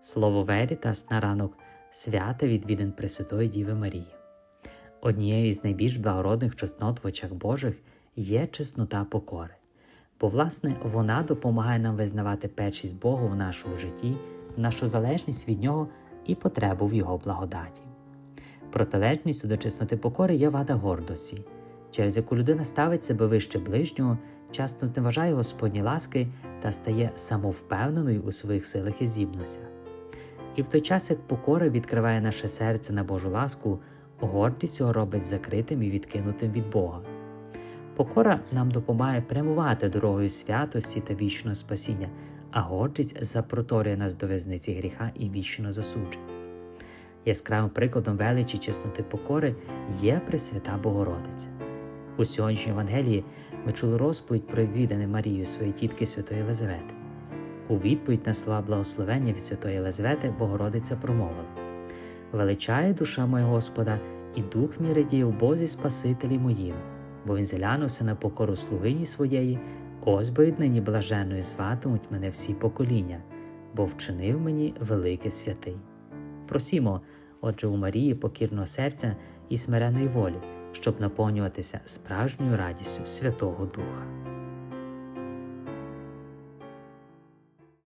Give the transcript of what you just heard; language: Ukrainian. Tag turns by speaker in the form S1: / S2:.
S1: Слово Верітас на ранок свята відвідин Пресвятої Діви Марії. Однією із найбільш благородних чеснот в очах Божих є чеснота покори, бо, власне, вона допомагає нам визнавати першість Бога в нашому житті, нашу залежність від Нього і потребу в Його благодаті. Протилежністю до чесноти покори є вада гордості, через яку людина ставить себе вище ближнього, часто зневажає Господні ласки та стає самовпевненою у своїх силах і здібностях. І в той час, як покора відкриває наше серце на Божу ласку, гордість його робить закритим і відкинутим від Бога. Покора нам допомагає прямувати дорогою святості та вічного спасіння, а гордість запроторює нас до в'язниці гріха і вічного засудження. Яскравим прикладом величі чесноти покори є Пресвята Богородиця. У сьогоднішній Євангелії ми чули розповідь про відвідане Марію своєї тітки Святої Єлизавети. У відповідь на слова благословення від Святої Єлизавети Богородиця промовила: Величає душа моя Господа, і дух мій радіє у Бозі Спасителі моїм, бо він зглянувся на покору слугині своєї, ось бо віднині блаженною зватимуть мене всі покоління, бо вчинив мені велике святий. Просімо, отже, у Марії покірного серця і смиреної волі, щоб наповнюватися справжньою радістю Святого Духа.